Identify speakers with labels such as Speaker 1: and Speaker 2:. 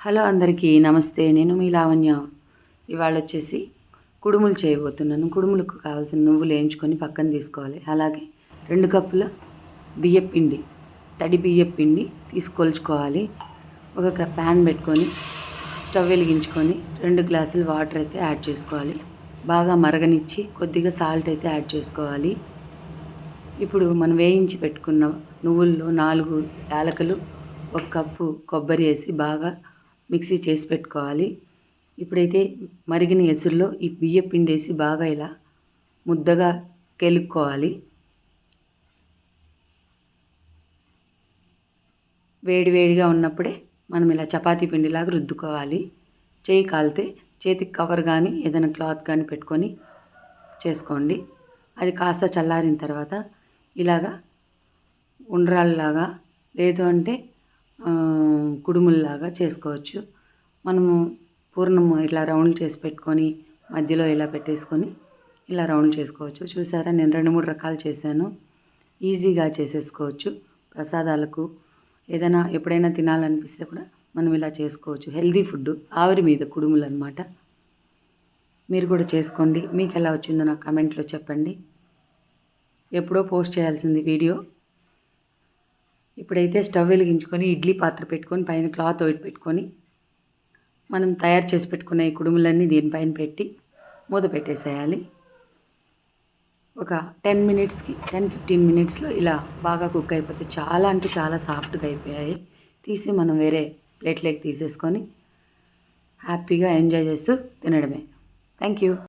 Speaker 1: Hello అందరికీ నమస్తే. నేను మీ లావణ్య. ఇవాళ వచ్చేసి కుడుములు చేయబోతున్నాను. కుడుములకు కావాల్సిన నువ్వులు వేయించుకొని పక్కన తీసుకోవాలి. అలాగే రెండు కప్పుల బియ్య పిండి తడి బియ్య పిండి తీసుకొల్చుకోవాలి. ఒక ప్యాన్ పెట్టుకొని స్టవ్ వెలిగించుకొని రెండు గ్లాసులు వాటర్ అయితే యాడ్ చేసుకోవాలి. బాగా మరగనిచ్చి కొద్దిగా సాల్ట్ అయితే యాడ్ చేసుకోవాలి. ఇప్పుడు మనం వేయించి పెట్టుకున్న నువ్వుల్లో నాలుగు యాలకులు ఒక కప్పు కొబ్బరి వేసి బాగా మిక్సీ చేసి పెట్టుకోవాలి. ఇప్పుడైతే మరిగిన ఎసురులో ఈ బియ్య పిండి వేసి బాగా ఇలా ముద్దగా కెలుక్కోవాలి. వేడివేడిగా ఉన్నప్పుడే మనం ఇలా చపాతీ పిండిలాగా రుద్దుకోవాలి. చేయి కాలితే చేతికి కవర్ కానీ ఏదైనా క్లాత్ కానీ పెట్టుకొని చేసుకోండి. అది కాస్త చల్లారిన తర్వాత ఇలాగా ఉండ్రాళ్ళలాగా లేదు అంటే కుడుముల్లాగా చేసుకోవచ్చు. మనము పూర్ణము ఇట్లా రౌండ్ చేసి పెట్టుకొని మధ్యలో ఇలా పెట్టేసుకొని ఇలా రౌండ్ చేసుకోవచ్చు. చూసారా? నేను రెండు మూడు రకాలు చేశాను. ఈజీగా చేసేసుకోవచ్చు. ప్రసాదాలకు ఏదైనా ఎప్పుడైనా తినాలనిపిస్తే కూడా మనం ఇలా చేసుకోవచ్చు. హెల్దీ ఫుడ్ ఆవిరి మీద కుడుములు అనమాట మీరు కూడా చేసుకోండి. మీకు ఎలా వచ్చిందో నాకు కమెంట్లో చెప్పండి. ఎప్పుడో పోస్ట్ చేయాల్సింది వీడియో. ఇప్పుడైతే స్టవ్ వెలిగించుకొని ఇడ్లీ పాత్ర పెట్టుకొని పైన క్లాత్ ఒకటి పెట్టుకొని మనం తయారు చేసి పెట్టుకున్న ఈ కుడుములన్నీ దీనిపైన పెట్టి మూత పెట్టేసేయాలి. ఒక టెన్ మినిట్స్కి టెన్ ఫిఫ్టీన్ మినిట్స్లో ఇలా బాగా కుక్ అయిపోతే చాలా అంటే చాలా సాఫ్ట్గా అయిపోయాయి. తీసి మనం వేరే ప్లేట్లోకి తీసేసుకొని హ్యాపీగా ఎంజాయ్ చేస్తూ తినడమే. Thank you.